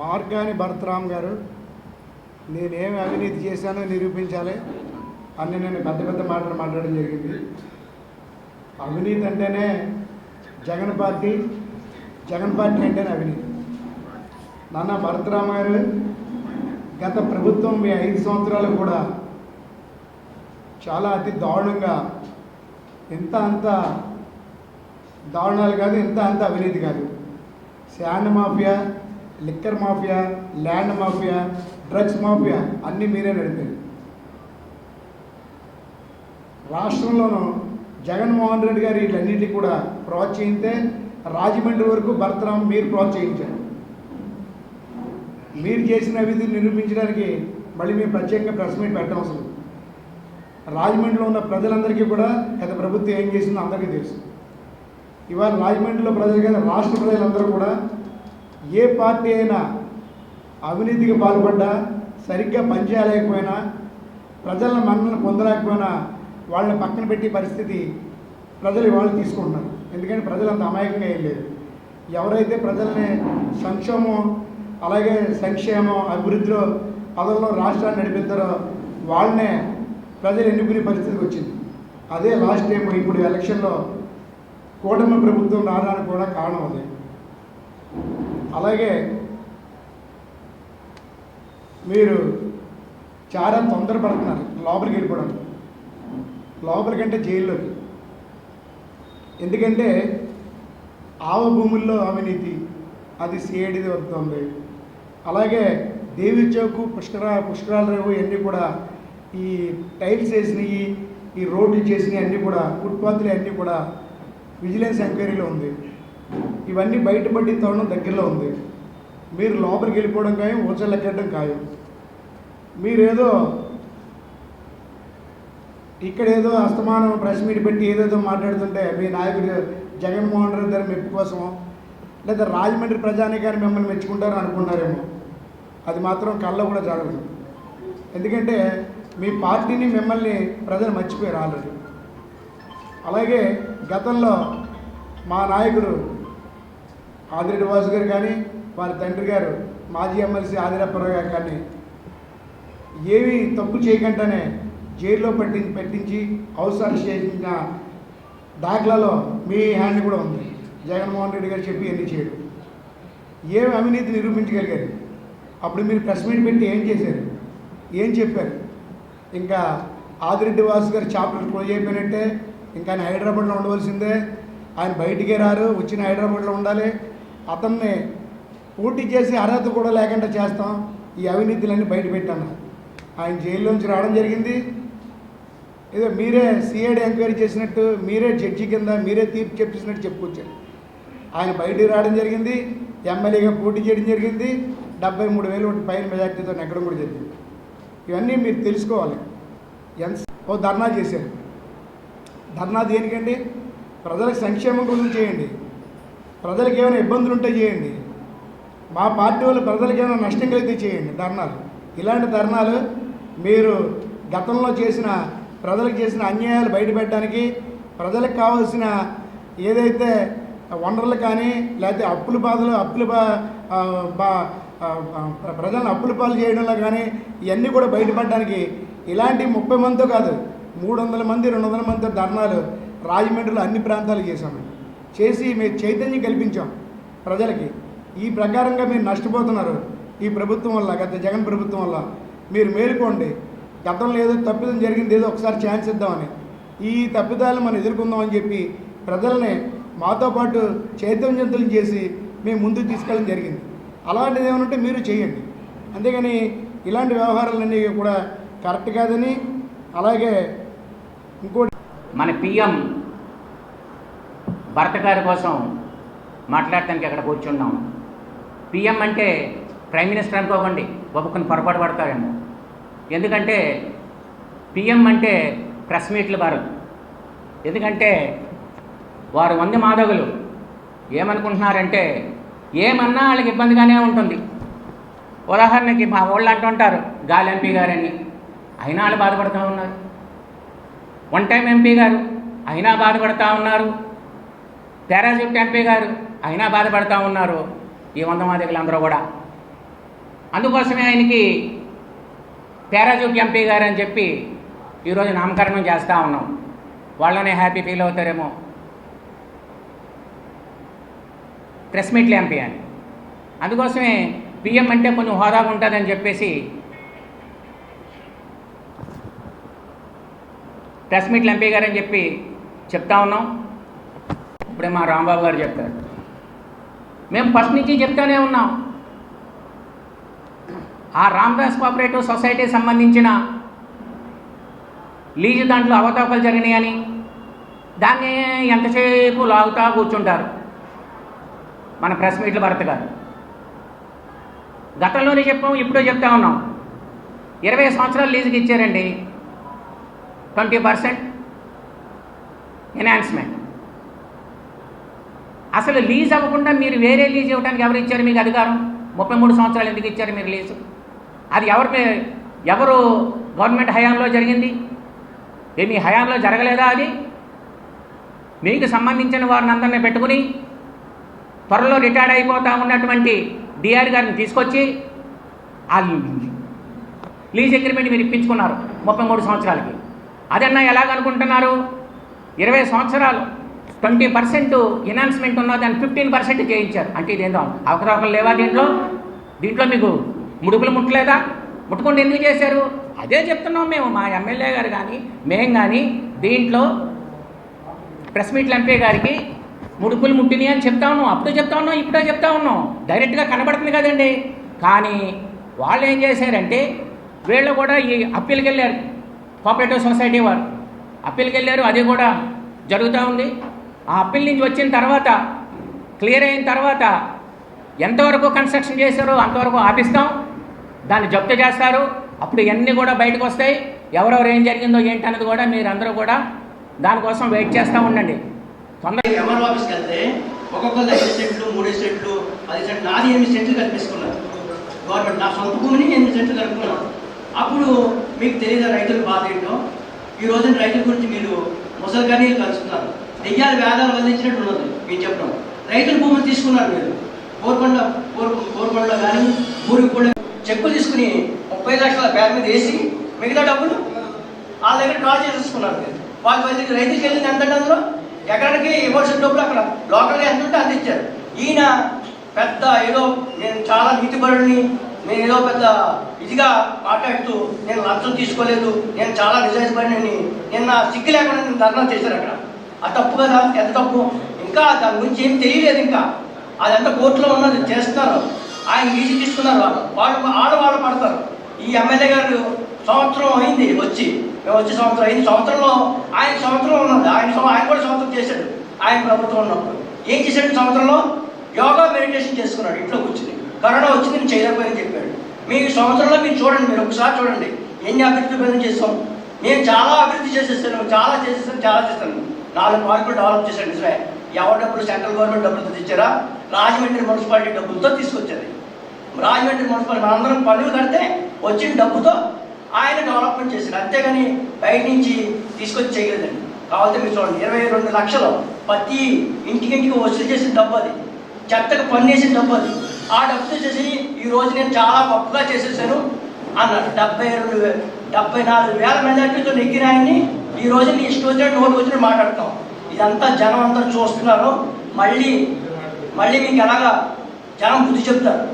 మార్గాని భరతరామ్ గారు నేనేమి అవినీతి చేశానో నిరూపించాలి అని నేను పెద్ద పెద్ద మాటలు మాట్లాడడం జరిగింది. అవినీతి అంటేనే జగన్ పార్టీ జగన్ పార్టీ అంటేనే అవినీతి. నాన్న భరతరామ్ గారు గత ప్రభుత్వం మీ ఐదు సంవత్సరాలు కూడా చాలా అతి దారుణంగా ఎంత అంత దారుణాలు కాదు ఎంత అంత అవినీతి కాదు. Sand mafia liquor mafia land mafia drugs mafia అన్నీ మీరే నడిపారు రాష్ట్రంలోనూ జగన్మోహన్ రెడ్డి గారు వీటన్నిటి కూడా ప్రోత్సహిస్తే రాజమండ్రి వరకు భర్తరాం మీరు ప్రోత్సహించారు. మీరు చేసిన అవిధి నిరూపించడానికి మళ్ళీ మేము ప్రత్యేకంగా ప్రెస్ మీట్ పెట్టడం అసలు రాజమండ్రిలో ఉన్న ప్రజలందరికీ కూడా గత ప్రభుత్వం ఏం చేసిందో అందరికీ తెలుసు. ఇవాళ రాజమండ్రిలో ప్రజలు కానీ రాష్ట్ర ప్రజలందరూ కూడా ఏ పార్టీ అయినా అవినీతికి పాల్పడ్డా సరిగ్గా పనిచేయలేకపోయినా ప్రజలను మన్నలు పొందలేకపోయినా వాళ్ళని పక్కన పెట్టే పరిస్థితి ప్రజలు ఇవాళ తీసుకుంటున్నారు. ఎందుకంటే ప్రజలు అంత అమాయకంగా ఏం ఎవరైతే ప్రజల్ని సంక్షేమం అలాగే సంక్షేమం అభివృద్ధిలో పదవుల్లో రాష్ట్రాన్ని నడిపిస్తారో వాళ్ళనే ప్రజలు ఎన్నుకునే పరిస్థితికి వచ్చింది. అదే లాస్ట్ టైం ఇప్పుడు ఎలక్షన్లో కూటమి ప్రభుత్వం రావడానికి కూడా కారణం అదే. అలాగే మీరు చాలా తొందరపడుతున్నారు లోపలికి వెళ్ళిపోవడం. లోపలికంటే జైల్లోకి. ఎందుకంటే ఆవ భూముల్లో అవినీతి అది సిఐడిది వస్తుంది అలాగే దేవి చౌకు పుష్కర పుష్కరాల రేవు ఇవన్నీ కూడా ఈ టైల్స్ వేసినవి ఈ రోడ్లు చేసినవి అన్నీ కూడా ఫుట్పాత్లు అన్నీ కూడా విజిలెన్స్ ఎంక్వైరీలో ఉంది. ఇవన్నీ బయటపడి తోడడం దగ్గరలో ఉంది. మీరు లోపలికి వెళ్ళిపోవడం ఖాయం ఊచలు ఎక్కడం ఖాయం. మీరేదో ఇక్కడ ఏదో అస్తమానం ప్రెస్ మీట్ పెట్టి ఏదేదో మాట్లాడుతుంటే మీ నాయకుడు జగన్మోహన్ రెడ్డి గారి మెప్పు కోసమో లేదా రాజమండ్రి ప్రజానికాన్ని మిమ్మల్ని మెచ్చుకుంటారని అనుకున్నారేమో. అది మాత్రం కళ్ళ కూడా జరగదు ఎందుకంటే మీ పార్టీని మిమ్మల్ని ప్రజలు మర్చిపోయారు ఆల్రెడీ. అలాగే గతంలో మా నాయకుడు ఆదిరెడ్డి వాసు గారు కానీ వారి తండ్రి గారు మాజీ ఎమ్మెల్సీ ఆదిరప్పరావు గారు కానీ ఏమీ తప్పు చేయకుండానే జైల్లో పట్టి పెట్టించి హౌస్ అరెస్ట్ చేసిన దాఖలాలో మీ హ్యాండ్ కూడా ఉంది. జగన్మోహన్ రెడ్డి గారు చెప్పి ఎన్ని చేయడం ఏమి అవినీతి నిరూపించగలిగారు? అప్పుడు మీరు ప్రెస్ మీట్ పెట్టి ఏం చేశారు? ఏం చెప్పారు? ఇంకా ఆదిరెడ్డి వాసు గారు చాప్టర్ క్లోజ్ అయిపోయినట్టే ఇంకా ఆయన హైదరాబాద్లో ఉండవలసిందే. ఆయన బయటికే రారు వచ్చిన హైదరాబాద్లో ఉండాలి. అతన్ని పోటీ చేసి అర్హత కూడా లేకుండా చేస్తాం. ఈ అవినీతులన్నీ బయట పెట్టాను. ఆయన జైల్లోంచి రావడం జరిగింది. ఏదో మీరే సిఐడి ఎంక్వైరీ చేసినట్టు మీరే జడ్జి కింద మీరే తీర్పు చెప్పేసినట్టు చెప్పుకొచ్చారు. ఆయన బయటికి రావడం జరిగింది. ఎమ్మెల్యేగా పోటీ చేయడం జరిగింది. డెబ్బై మూడు వేలు ఒకటి పైన మెజార్టీతో నెగ్గడం కూడా జరిగింది. ఇవన్నీ మీరు తెలుసుకోవాలి. ఎంత ఓ ధర్నా చేశారు. ధర్నా దేనికండి? ప్రజల సంక్షేమం గురించి చేయండి. ప్రజలకు ఏమైనా ఇబ్బందులు ఉంటే చేయండి. మా పార్టీ వాళ్ళు ప్రజలకు ఏమైనా నష్టం కలిగితే చేయండి ధర్నాలు. ఇలాంటి ధర్నాలు మీరు గతంలో చేసిన ప్రజలకు చేసిన అన్యాయాలు బయటపెట్టడానికి ప్రజలకు కావాల్సిన ఏదైతే వనరులు కానీ లేకపోతే అప్పుల బాధలు అప్పుల బా ప్రజలను అప్పుల పాలు చేయడంలో కానీ ఇవన్నీ కూడా బయటపడడానికి ఇలాంటి ముప్పై మందితో కాదు మూడు వందల మంది రెండు వందల మందితో ధర్నాలు రాజమండ్రిలో అన్ని ప్రాంతాలు చేశాము. చేసి మేము చైతన్యం కల్పించాం ప్రజలకి. ఈ ప్రకారంగా మీరు నష్టపోతున్నారు. ఈ ప్రభుత్వం వల్ల గత జగన్ ప్రభుత్వం వల్ల. మీరు మేలుకోండి. గతంలో ఏదో తప్పిదం జరిగింది ఏదో ఒకసారి ఛాన్స్ ఇద్దామని. ఈ తప్పిదాలను మనం ఎదుర్కొందామని చెప్పి ప్రజల్ని మాతో పాటు చైతన్యంతులు చేసి మేము ముందుకు తీసుకెళ్ళడం జరిగింది. అలాంటిది ఏమనంటే ఉంటే మీరు చేయండి. అంతేగాని ఇలాంటి వ్యవహారాలన్నీ కూడా కరెక్ట్ కాదని అలాగే ఇంకోటి మన పిఎం భర్త గారి కోసం మాట్లాడటానికి అక్కడ కూర్చున్నాం. పిఎం అంటే ప్రైమ్ మినిస్టర్ అనుకోకండి ఒప్పుకొని పొరపాటు పడతారేమో. ఎందుకంటే పిఎం అంటే ప్రెస్ మీట్లు భారత్ ఎందుకంటే వారు వంద మాధవులు ఏమనుకుంటున్నారంటే ఏమన్నా వాళ్ళకి ఇబ్బందిగానే ఉంటుంది. ఉదాహరణకి మా వాళ్ళు అంటుంటారు గాలి ఎంపీ గారని. అయినా వాళ్ళు బాధపడుతూ ఉన్నారు. వన్ టైం ఎంపీ గారు అయినా బాధపడతా ఉన్నారు. పారాజూట్ ఎంపీ గారు అయినా బాధపడతా ఉన్నారు ఈ వంద మాదికలందరూ కూడా. అందుకోసమే ఆయనకి పారాజూట్ ఎంపీ గారు అని చెప్పి ఈరోజు నామకరణం చేస్తూ ఉన్నాం. వాళ్ళనే హ్యాపీ ఫీల్ అవుతారేమో. ప్రెస్ మీట్లు ఎంపీ అని. అందుకోసమే పిఎం అంటే కొంచెం హోదాగా ఉంటుందని చెప్పేసి ప్రెస్ మీట్లు ఎంపీ గారని చెప్పి చెప్తా ఉన్నాం. ఇప్పుడే మా రాంబాబు గారు చెప్పారు. మేము ఫస్ట్ నుంచి చెప్తానే ఉన్నాం. ఆ రామ్దాస్ కోఆపరేటివ్ సొసైటీ సంబంధించిన లీజు దాంట్లో అవతాపాలు జరిగినాయని దాన్ని ఎంతసేపు లాగుతా కూర్చుంటారు మన ప్రెస్ మీట్లు భరత్ గారు. గతంలోనే చెప్పాం ఇప్పుడే చెప్తా ఉన్నాం. ఇరవై సంవత్సరాలు లీజుకి ఇచ్చారండి. Twenty percent enhancement. అసలు లీజ్ అవ్వకుండా మీరు వేరే లీజ్ ఇవ్వడానికి ఎవరు ఇచ్చారు మీకు అధికారం? ముప్పై మూడు సంవత్సరాలు ఎందుకు ఇచ్చారు మీరు లీజు? అది ఎవరి ఎవరు గవర్నమెంట్ హయాంలో జరిగింది? ఏ మీ హయాంలో జరగలేదా అది? మీకు సంబంధించిన వారిని అందరినీ పెట్టుకుని త్వరలో రిటైర్డ్ అయిపోతా ఉన్నటువంటి డిఆర్ గారిని తీసుకొచ్చి ఆ లీజ్ అగ్రిమెంట్ మీరు ఇప్పించుకున్నారు ముప్పై మూడు సంవత్సరాలకి. అదన్నా ఎలాగనుకుంటున్నారు? ఇరవై సంవత్సరాలు ట్వంటీ పర్సెంట్ ఎనాన్స్మెంట్ ఉన్న దాన్ని ఫిఫ్టీన్ పర్సెంట్ చేయించారు. అంటే ఇదేందో అవకతవకలు లేవా దీంట్లో? దీంట్లో మీకు ముడుపులు ముట్టలేదా? ముట్టుకుంటే ఎందుకు చేశారు? అదే చెప్తున్నాం మేము మా ఎమ్మెల్యే గారు కానీ మేం కానీ దీంట్లో ప్రెస్ మీట్లు ఎంపీ గారికి ముడుపులు ముట్టినాయి అని చెప్తా ఉన్నాం. అప్పుడు చెప్తా ఉన్నాం ఇప్పుడే చెప్తా ఉన్నాం. డైరెక్ట్గా కనబడుతుంది కదండి. కానీ వాళ్ళు ఏం చేశారంటే వీళ్ళు కూడా ఈ అప్పీల్కి వెళ్ళారు కోఆపరేటివ్ సొసైటీ వారు. అప్పీల్కి వెళ్ళారు అది కూడా జరుగుతూ ఉంది. ఆ అప్పీల్ నుంచి వచ్చిన తర్వాత క్లియర్ అయిన తర్వాత ఎంతవరకు కన్స్ట్రక్షన్ చేశారో అంతవరకు ఆపిస్తాం. దాన్ని జప్తు చేస్తారు. అప్పుడు ఇవన్నీ కూడా బయటకు వస్తాయి. ఎవరెవరు ఏం జరిగిందో ఏంటి అన్నది కూడా మీరు అందరూ కూడా దానికోసం వెయిట్ చేస్తూ ఉండండి. తొందర ఎవరు ఆఫీస్కి వెళ్తే ఒక్కొక్కరు ఐదు సెంట్లు మూడు సెంట్లు పది సెంట్లు నాది ఎనిమిది సెంట్లు కల్పించుకున్నారు గవర్నమెంట్ నా సొంత భూమిని ఎనిమిది సెంట్లు కలుపుకున్నాను అప్పుడు మీకు తెలియదు రైతుల బాధ ఏంటో? ఈ రోజున రైతుల గురించి మీరు ముసలి కనీలు కలుస్తున్నారు. దెయ్యాలు వేదాలు వదిలించినట్టు ఉన్నది మేము చెప్పడం. రైతుల భూములు తీసుకున్నారు మీరు. కోరుకొండ కోరు కోరుకొండలో కానీ ఊరికి కూడా చెక్కులు తీసుకుని ముప్పై లక్షల బ్యాగ్ మీద వేసి మిగతా డబ్బులు వాళ్ళ దగ్గర డ్రా చేసేసుకున్నారు మీరు. వాళ్ళ దగ్గర రైతుకి వెళ్ళింది ఎంత అందులో? ఎక్కడికి ఇవ్వాల్సిన డబ్బులు అక్కడ లోకల్గా ఎంత ఉంటే అందించారు ఈయన పెద్ద ఏదో నేను చాలా నీతిపరుడిని నేను ఏదో పెద్ద ఇదిగా మాట్లాడుతూ నేను లంచం తీసుకోలేదు నేను చాలా నిజాయితీపడిని నిన్న సిగ్గు లేకుండా నేను ధర్నా చేశారు అక్కడ. ఆ తప్పు కదా? ఎంత తప్పు? ఇంకా దాని గురించి ఏం తెలియలేదు ఇంకా. అదంతా కోర్టులో ఉన్నది చేస్తున్నారు. ఆయన ఈజీ తీసుకున్నారు వాళ్ళు. వాళ్ళు ఆడవాళ్ళు పడతారు. ఈ ఎమ్మెల్యే గారు సంవత్సరం అయింది వచ్చి. మేము వచ్చి సంవత్సరం అయింది. సంవత్సరంలో ఆయన సంవత్సరం ఉన్నది ఆయన ఆయన కూడా సంవత్సరం చేశాడు. ఆయన ప్రభుత్వం ఉన్నప్పుడు. ఏం చేశాడు సంవత్సరంలో? యోగా మెడిటేషన్ చేసుకున్నాడు. ఇంట్లో కూర్చుని. కరోనా వచ్చి నేను చేయలేకపోయాని చెప్పాడు. మీ సంవత్సరంలో మీరు చూడండి మీరు ఒకసారి చూడండి. ఎన్ని అభివృద్ధి పనులు చేస్తాం నేను చాలా అభివృద్ధి చేసేస్తాను చాలా చేసేస్తాను చాలా చేస్తాను. నాలుగు మార్కులు డెవలప్ చేశాను నిజమే. ఎవరి డబ్బులు సెంట్రల్ గవర్నమెంట్ డబ్బులతో తెచ్చారా రాజమండ్రి మున్సిపాలిటీ డబ్బులతో తీసుకొచ్చారు. రాజమండ్రి మున్సిపాలిటీ మనందరం పనులు కడితే వచ్చిన డబ్బుతో ఆయన డెవలప్మెంట్ చేశారు. అంతేగాని బయట నుంచి తీసుకొచ్చి చేయలేదండి. కావాలంటే మీరు చూడండి ఇరవై రెండు లక్షలు ప్రతి ఇంటికింటికి వసూలు చేసిన డబ్బు అది. చెత్తకు పని చేసిన డబ్బు అది. ఆ డబ్బుతో చేసి ఈ రోజు నేను చాలా గొప్పగా చేసేసాను అన్నారు డెబ్బై రెండు డెబ్బై నాలుగు వేల మెజార్టీతో నెగ్గిన ఆయన్ని ఈ రోజు నీ ఇష్టం వచ్చినట్టు నోటు మాట్లాడతాం. ఇదంతా జనం అంతా చూస్తున్నారు మళ్ళీ మళ్ళీ మీకు ఎలాగా జనం బుద్ధి చెప్తారు.